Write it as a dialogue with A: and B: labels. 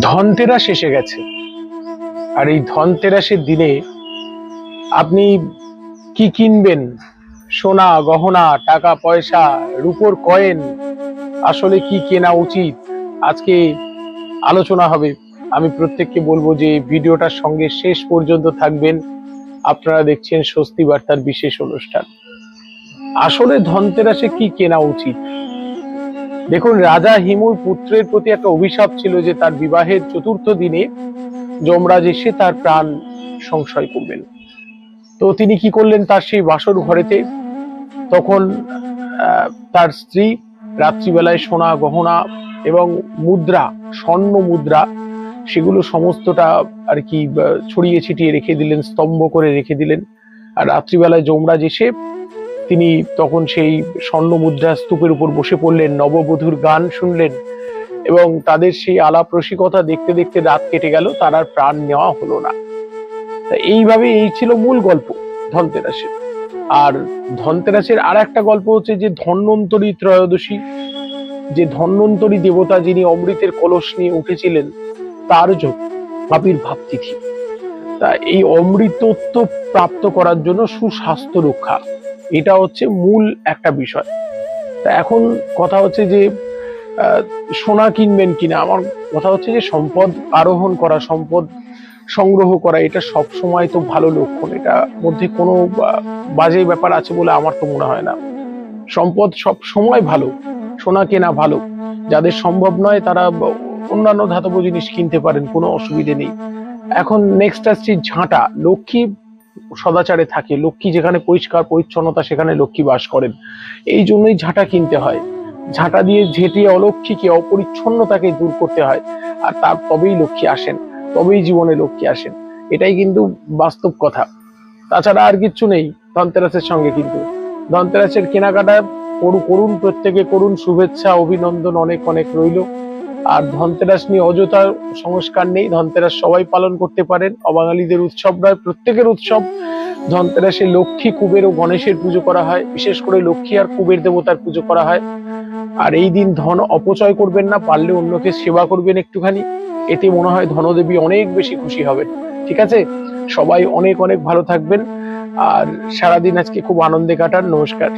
A: ধনতেরাস এসে গেছে। আর এই ধনতেরাসের দিনে আপনি কি কিনবেন? সোনা, গহনা, টাকা, পয়সা, রূপোর কয়েন, আসলে কি কেনা উচিত? আজকে আলোচনা হবে। আমি প্রত্যেককে বলব যে ভিডিওটার সঙ্গে শেষ পর্যন্ত থাকবেন। আপনারা দেখছেন স্বস্তি বার্তার বিশেষ অনুষ্ঠান। আসলে ধনতেরাসে কি কেনা উচিত? দেখুন, রাজা হিমুর পুত্রের প্রতি একটা অভিশাপ ছিল যে তার বিবাহের চতুর্থ দিনে যমরাজ এসে তার প্রাণ সংশয় করবেন। তো তিনি কি করলেন তার সেই বাসর ঘরেতে? তখন তার স্ত্রী রাত্রিবেলায় সোনা, গহনা এবং মুদ্রা, স্বর্ণ মুদ্রা, সেগুলো সমস্তটা আর কি ছড়িয়ে ছিটিয়ে রেখে দিলেন, স্তম্ভ করে রেখে দিলেন। আর রাত্রিবেলায় যমরাজ এসে তিনি তখন সেই স্বর্ণ মুদ্রা স্তূপের উপর বসে পড়লেন, নববধূর গান শুনলেন এবং তাদের সেই আলাপ রসিকতা দেখতে দেখতে রাত কেটে গেল, তার আর প্রাণ নেওয়া হলো না। এইভাবে এই ছিল মূল গল্প ধনতেরাসের। আর ধনতেরাসের আর একটা গল্প হচ্ছে যে ধন্বন্তরী ত্রয়োদশী। যে ধন্বন্তরী দেবতা যিনি অমৃতের কলস নিয়ে উঠেছিলেন, তার যোগ আবির্ভাব তিথি তা এই অমৃতত্ব প্রাপ্ত করার জন্য সুস্বাস্থ্য রক্ষা এটা হচ্ছে মূল একটা বিষয়। তা এখন কথা হচ্ছে যে সোনা কিনবেন কিনা? আমার কথা হচ্ছে যে, সম্পদ আরোহণ করা, সম্পদ সংগ্রহ করা, এটা সব সময় তো ভালো লক্ষণ। এটা মধ্যে কোনো বাজে ব্যাপার আছে বলে আমার তো মনে হয় না। সম্পদ সব সময় ভালো, সোনা কেনা ভালো। যাদের সম্ভব নয় তারা অন্যান্য ধাতব জিনিস কিনতে পারেন, কোনো অসুবিধে নেই। এখন নেক্সট আসছে ঝাঁটা। লক্ষ্মী সদাচারে থাকে। লক্ষ্মী যেখানে পরিষ্কার, পরিচ্ছন্নতা, সেখানে লক্ষ্মী বাস করেন। এই জন্যই ঝাঁটা কিনতে হয়। ঝাঁটা দিয়ে ঝেঁটিয়ে অলক্ষ্মীকে, অপরিচ্ছন্নতাকে দূর করতে হয়। আর তার তবেই লক্ষ্মী আসেন, তবেই জীবনে লক্ষ্মী আসেন। এটাই কিন্তু বাস্তব কথা। তাছাড়া আর কিচ্ছু নেই ধনতেরাসের সঙ্গে কিন্তু। ধনতেরাসের কেনাকাটা করু- করুন, প্রত্যেকে করুন। শুভেচ্ছা, অভিনন্দন, অনেক অনেক রইল। আর ধনতেরাস নিয়ে অযথা সংস্কার নেই। ধনতেরাস সবাই পালন করতে পারেন। অবাঙালিদের উৎসব নয়, প্রত্যেকের উৎসব। ধনতেরাসে লক্ষ্মী কুবের ও গণেশের পুজো করা হয়। বিশেষ করে লক্ষ্মী আর কুবের দেবতার পুজো করা হয়। আর এই দিন ধন অপচয় করবেন না, পারলে অন্যকে সেবা করবেন একটুখানি। এতে মনে হয় ধনদেবী অনেক বেশি খুশি হবেন। ঠিক আছে? সবাই অনেক অনেক ভালো থাকবেন। আর সারাদিন আজকে খুব আনন্দে কাটান। নমস্কার।